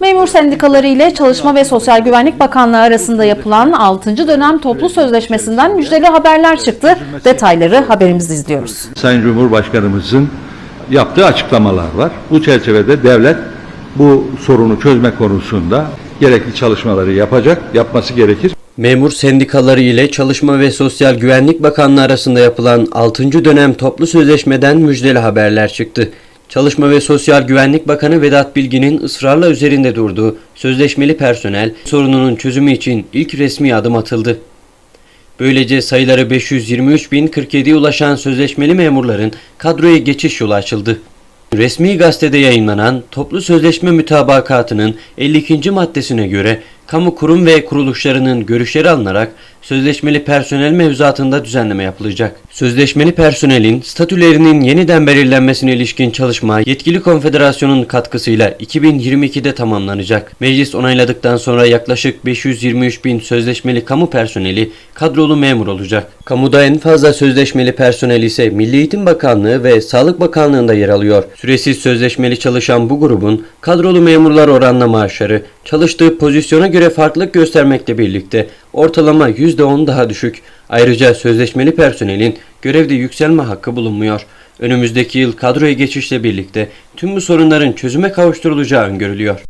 Memur sendikaları ile Çalışma ve Sosyal Güvenlik Bakanlığı arasında yapılan 6. dönem toplu sözleşmesinden müjdeli haberler çıktı. Detayları haberimizde izliyoruz. Sayın Cumhurbaşkanımızın yaptığı açıklamalar var. Bu çerçevede devlet bu sorunu çözme konusunda gerekli çalışmaları yapacak, yapması gerekir. Memur sendikaları ile Çalışma ve Sosyal Güvenlik Bakanlığı arasında yapılan 6. dönem toplu sözleşmeden müjdeli haberler çıktı. Çalışma ve Sosyal Güvenlik Bakanı Vedat Bilgin'in ısrarla üzerinde durduğu sözleşmeli personel sorununun çözümü için ilk resmi adım atıldı. Böylece sayıları 523.047'ye ulaşan sözleşmeli memurların kadroya geçiş yolu açıldı. Resmi gazetede yayınlanan toplu sözleşme mütabakatının 52. maddesine göre kamu kurum ve kuruluşlarının görüşleri alınarak sözleşmeli personel mevzuatında düzenleme yapılacak. Sözleşmeli personelin statülerinin yeniden belirlenmesine ilişkin çalışma yetkili konfederasyonun katkısıyla 2022'de tamamlanacak. Meclis onayladıktan sonra yaklaşık 523 bin sözleşmeli kamu personeli kadrolu memur olacak. Kamuda en fazla sözleşmeli personel ise Milli Eğitim Bakanlığı ve Sağlık Bakanlığı'nda yer alıyor. Süresiz sözleşmeli çalışan bu grubun kadrolu memurlar oranla maaşları çalıştığı pozisyona göre farklılık göstermekle birlikte ortalama %10 daha düşük. Ayrıca sözleşmeli personelin görevde yükselme hakkı bulunmuyor. Önümüzdeki yıl kadroya geçişle birlikte tüm bu sorunların çözüme kavuşturulacağı öngörülüyor.